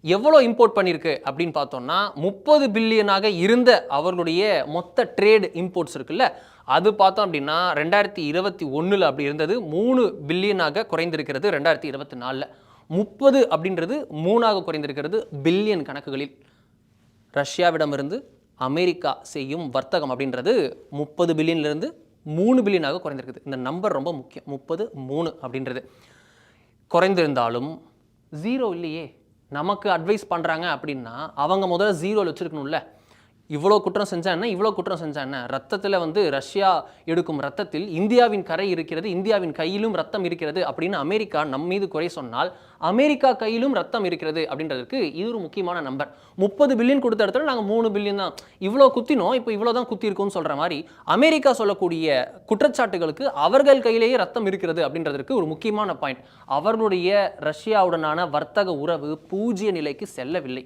எவ்வளோ இம்போர்ட் பண்ணியிருக்கு அப்படின்னு பார்த்தோம்னா முப்பது பில்லியனாக இருந்த அவர்களுடைய மொத்த ட்ரேடு இம்போர்ட்ஸ் இருக்குல்ல அது பார்த்தோம் அப்படின்னா ரெண்டாயிரத்தி இருபத்தி ஒன்றில் அப்படி இருந்தது. மூணு பில்லியனாக குறைந்திருக்கிறது ரெண்டாயிரத்தி இருபத்தி நாலில். முப்பது அப்படின்றது மூணாக குறைந்திருக்கிறது பில்லியன் கணக்குகளில். ரஷ்யாவிடமிருந்து அமெரிக்கா செய்யும் வர்த்தகம் அப்படின்றது முப்பது பில்லியன்லேருந்து மூணு பில்லியனாக குறைந்திருக்குது. இந்த நம்பர் ரொம்ப முக்கியம். முப்பது மூணு அப்படின்றது. குறைந்திருந்தாலும் ஜீரோ இல்லையே. நமக்கு அட்வைஸ் பண்ணுறாங்க அப்படின்னா அவங்க முதல்ல ஜீரோவில் வச்சுருக்கணும்ல? இவ்வளோ குற்றம் செஞ்சா என்ன? இவ்வளோ குற்றம் செஞ்சா என்ன? ரத்தத்தில் வந்து ரஷ்யா எடுக்கும் ரத்தத்தில் இந்தியாவின் கரை இருக்கிறது இந்தியாவின் கையிலும் ரத்தம் இருக்கிறது அப்படின்னு அமெரிக்கா நம் மீது குறை சொன்னால் அமெரிக்கா கையிலும் ரத்தம் இருக்கிறது அப்படின்றதுக்கு இது ஒரு முக்கியமான நம்பர். முப்பது பில்லியன் கொடுத்த இடத்துல நாங்கள் மூணு பில்லியன் தான். இவ்வளோ குத்தினோம் இப்போ இவ்வளோ தான் குத்திருக்கோம்னு சொல்கிற மாதிரி அமெரிக்கா சொல்லக்கூடிய குற்றச்சாட்டுகளுக்கு அவர்கள் கையிலேயே ரத்தம் இருக்கிறது அப்படின்றதற்கு ஒரு முக்கியமான பாயிண்ட் அவர்களுடைய ரஷ்யாவுடனான வர்த்தக உறவு பூஜ்ய நிலைக்கு செல்லவில்லை.